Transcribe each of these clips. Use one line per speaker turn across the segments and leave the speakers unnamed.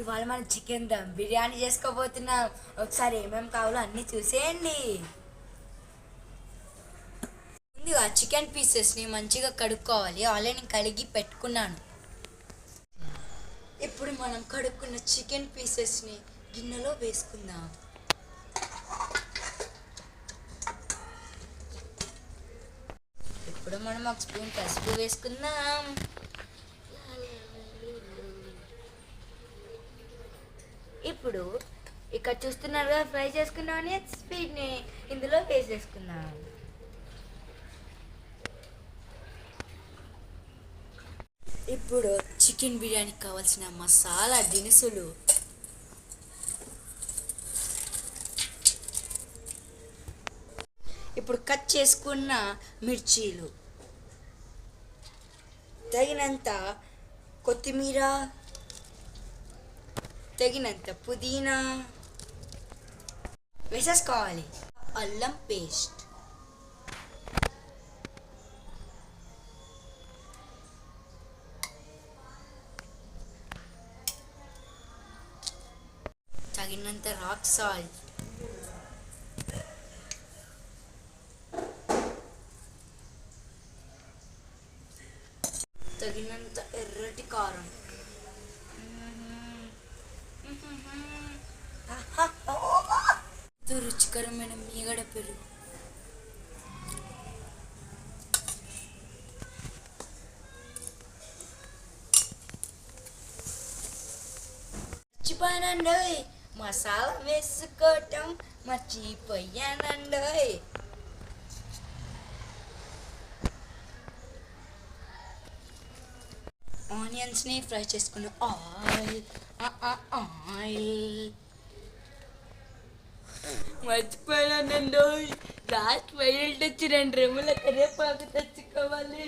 ఇవాళ మనం చికెన్ దమ్ బిర్యానీ చేసుకోబోతున్నాం. ఒకసారి ఏమేమి కావాలో అన్నీ చూసేయండి. ముందుగా చికెన్ పీసెస్ని మంచిగా కడుక్కోవాలి. ఆల్రెడీ నేను కడిగి పెట్టుకున్నాను. ఇప్పుడు మనం కడుక్కున్న చికెన్ పీసెస్ని గిన్నెలో వేసుకుందాం. ఇప్పుడు మనం ఒక స్పూన్ పసుపు వేసుకుందాం. ఇప్పుడు ఇక్కడ చూస్తున్నారు కదా ఫ్రై చేసుకున్నామని స్పీడ్ని ఇందులో వేసేసుకుందాం. ఇప్పుడు చికెన్ బిర్యానీకి కావాల్సిన మసాలా దినుసులు. ఇప్పుడు కట్ చేసుకున్న మిర్చీలు. తగినంత కొత్తిమీర తగినంత పుదీనా వేసేసుకోవాలి అల్లం పేస్ట్ తగినంత రాక్ సాల్ట్ తగినంత ఎర్రటి కారం రుచికరమైన మీగడ పెరుగు. మర్చిపోయానండి మసాలా వేసుకోవటం మర్చిపోయానండి ఆనియన్స్ని ఫ్రై చేసుకున్న ఆయిల్ ఆయిల్ మర్చిపోయానండి లాస్ట్ వైల్డ్ తెచ్చి రెండు రెమ్ముల కరేపాకు తెచ్చుకోవాలి.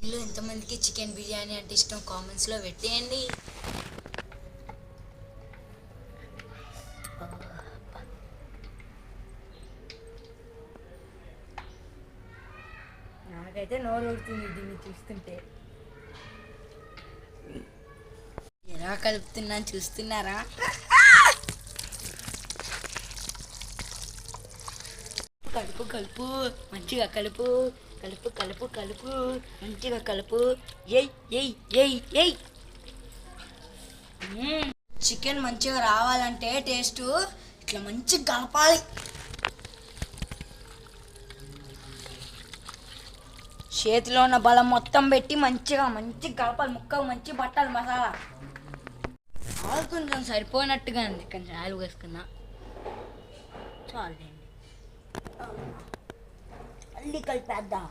మీలో ఎంతమందికి చికెన్ బిర్యానీ అంటే ఇష్టం? కామెంట్స్లో పెట్టేయండి. నాకైతే నోరు ఊరుతుంది దీన్ని చూస్తుంటే. ఎలా కలుపుతున్నాను చూస్తున్నారా? కలుపు కలుపు మంచిగా కలుపు కలుపు కలుపు కలుపు మంచిగా కలుపు. ఎయ్ ఎయ్ ఎయ్ ఎయ్ చికెన్ మంచిగా రావాలంటే టేస్ట్ ఇట్లా మంచిగా కలపాలి. చేతిలో ఉన్న బలం మొత్తం పెట్టి మంచిగా మంచిగా కలపాలి ముక్కకు మంచి పట్టాలి మసాలా. ఆయిల్ కొంచెం సరిపోయినట్టుగా ఉంది. కొంచెం ఆయిల్ వేసుకున్నా చాలండి మళ్ళీ కలిపేద్దాం.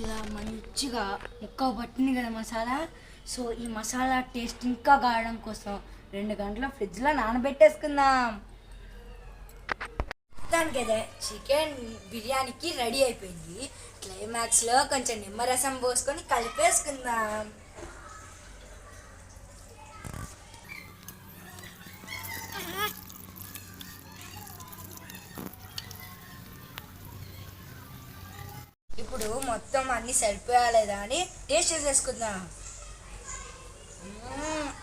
ఇలా మంచిగా ముక్క పట్టింది కదా మసాలా. సో ఈ మసాలా టేస్ట్ ఇంకా కావడం కోసం రెండు గంటల ఫ్రిడ్జ్లో నానబెట్టేసుకుందాం. చెప్తాను అదే చికెన్ బిర్యానీకి రెడీ అయిపోయింది. క్లైమాక్స్లో కొంచెం నిమ్మరసం పోసుకొని కలిపేసుకుందాం. ఇప్పుడు మొత్తం అన్ని సరిపోయాలేదా అని టేస్ట్ చేసేసుకుందాం.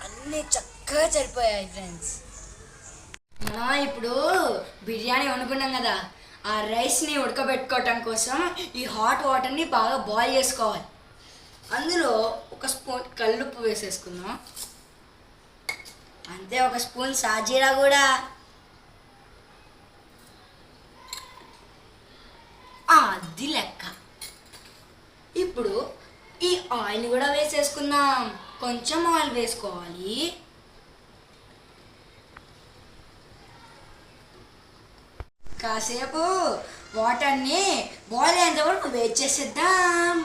అన్నీ చక్కగా సరిపోయాయి ఫ్రెండ్స్ మనం ఇప్పుడు బిర్యానీ వండుకున్నాం కదా ఆ రైస్ని ఉడకబెట్టుకోవటం కోసం ఈ హాట్ వాటర్ని బాగా బాయిల్ చేసుకోవాలి. అందులో ఒక స్పూన్ కల్లుప్పు వేసేసుకుందాం. అంతే ఒక స్పూన్ సాజీరా కూడా. అది లెక్క. ఇప్పుడు ఈ ఆయిల్ కూడా వేసేసుకుందాం. కొంచెం ఆయిల్ వేసుకోవాలి. కాసేపు వాటర్ని బాయిల్ అయ్యేంత వరకు వెయిట్ చేసేద్దాం.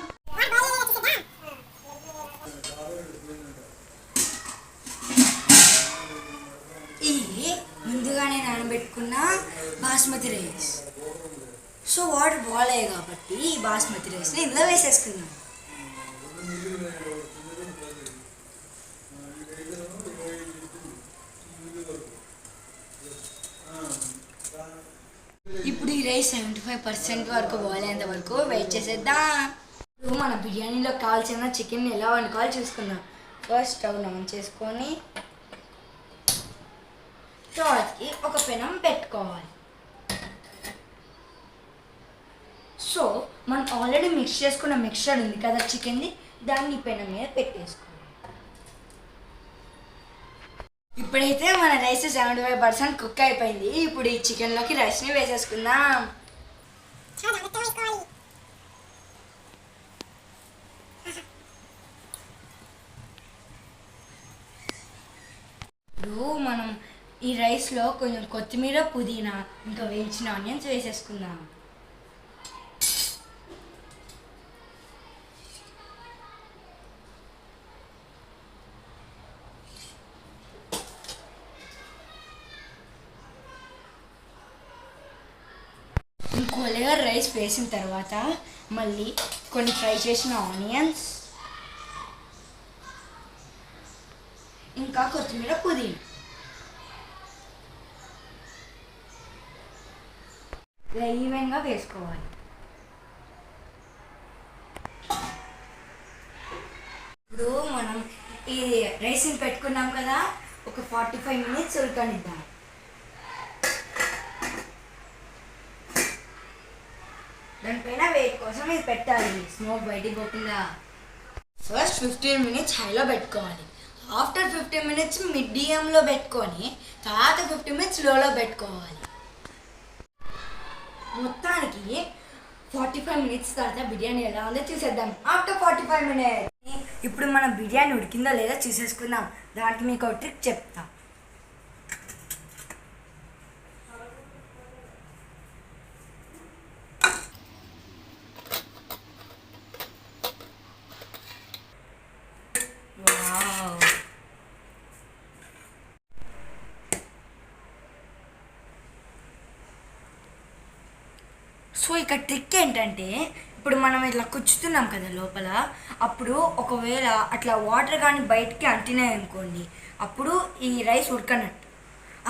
ఇది ముందుగానే నానబెట్టుకున్న basmati rice. So water boil అయ్యాయి కాబట్టి ఈ బాస్మతి రైస్ని ఇందులో వేసేసుకుందాం. ఇప్పుడు ఈ రైస్ సెవెంటీ ఫైవ్ పర్సెంట్ వరకు బాగాలేంత వరకు వెయిట్ చేసేద్దాం. ఇప్పుడు మన బిర్యానీలో కావాల్సిన చికెన్ ఎలా వండుకోవాలి చూసుకుందాం. ఫస్ట్ స్టవ్ ఆన్ చేసుకొని తర్వాతకి ఒక పెనం పెట్టుకోవాలి. సో మనం ఆల్రెడీ మిక్స్ చేసుకున్న మిక్చర్ ఉంది కదా చికెన్ది దాన్ని పెనం మీద పెట్టేసుకోవాలి. ఇప్పుడైతే మన rice seventy five percent cook అయిపోయింది. ఇప్పుడు ఈ చికెన్లోకి రైస్ని వేసేసుకుందాం. ఇప్పుడు మనం ఈ రైస్లో కొంచెం కొత్తిమీర పుదీనా ఇంకా వేయించిన ఆనియన్స్ వేసేసుకుందాం. ఇంకో రైస్ వేసిన తర్వాత మళ్ళీ కొన్ని ఫ్రై చేసిన ఆనియన్స్ ఇంకా కొత్తిమీర పుదీనా. ఇలా ఈవెన్గా వేసుకోవాలి. ఇప్పుడు మనం ఈ రైస్ని పెట్టుకున్నాం కదా ఒక ఫార్టీ ఫైవ్ మినిట్స్ ఉడకనిద్దాం. దానిపైన వెయిట్ కోసం ఇది పెట్టాలి. స్మోక్ బయటికి పోకుండా ఫస్ట్ ఫిఫ్టీన్ మినిట్స్ హైలో పెట్టుకోవాలి ఆఫ్టర్ ఫిఫ్టీన్ మినిట్స్ మీడియంలో పెట్టుకొని తర్వాత ఫిఫ్టీన్ మినిట్స్ లోలో పెట్టుకోవాలి. మొత్తానికి ఫార్టీ ఫైవ్ మినిట్స్ తర్వాత బిర్యానీ ఎలా ఉందో చూసేద్దాం. ఆఫ్టర్ ఫార్టీ ఫైవ్ మినిట్స్ ఇప్పుడు మన బిర్యానీ ఉడికిందో లేదో చూసేసుకుందాం. దానికి మీకు ఒక ట్రిక్ చెప్తాం. సో ఇక ట్రిక్ ఏంటంటే ఇప్పుడు మనం ఇట్లా కుచ్చుతున్నాం కదా లోపల అప్పుడు ఒకవేళ అట్లా వాటర్ కానీ బయటికి అంటినాయి అనుకోండి అప్పుడు ఈ రైస్ ఉడకనట్టు.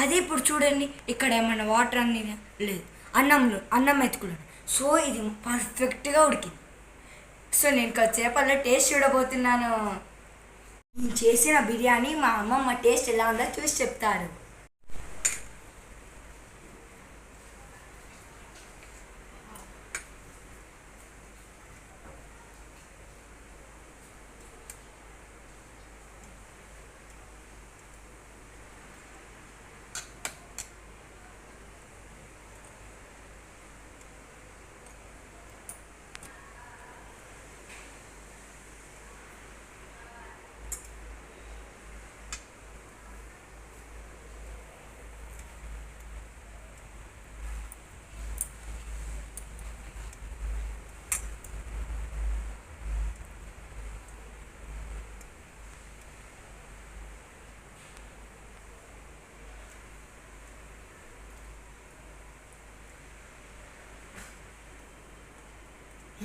అది ఇప్పుడు చూడండి ఇక్కడ ఏమైనా వాటర్ అన్ని లేదు అన్నంలో అన్నం ఎత్తుకున్నాను. సో ఇది పర్ఫెక్ట్గా ఉడికింది. సో నేను చేపల్లో టేస్ట్ చూడబోతున్నాను. నేను చేసిన బిర్యానీ మా అమ్మమ్మ టేస్ట్ ఎలా ఉందో చూసి చెప్తారు.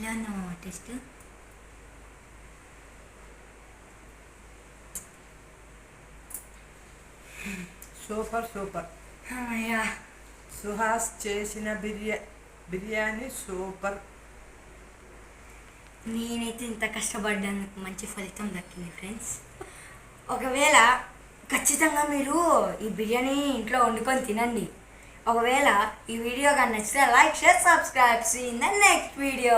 ఎలా ఉందా taste
super. Super
yeah.
Suhas చేసిన బిర్యా బిర్యానీ సూపర్.
నేనైతే ఇంత కష్టపడ్డానికి మంచి ఫలితం దక్కింది ఫ్రెండ్స్. ఒకవేళ ఖచ్చితంగా మీరు ఈ బిర్యానీ ఇంట్లో వండుకొని తినండి. ఒకవేళ ఈ వీడియో కానీ నచ్చితే like share subscribe. See in the next video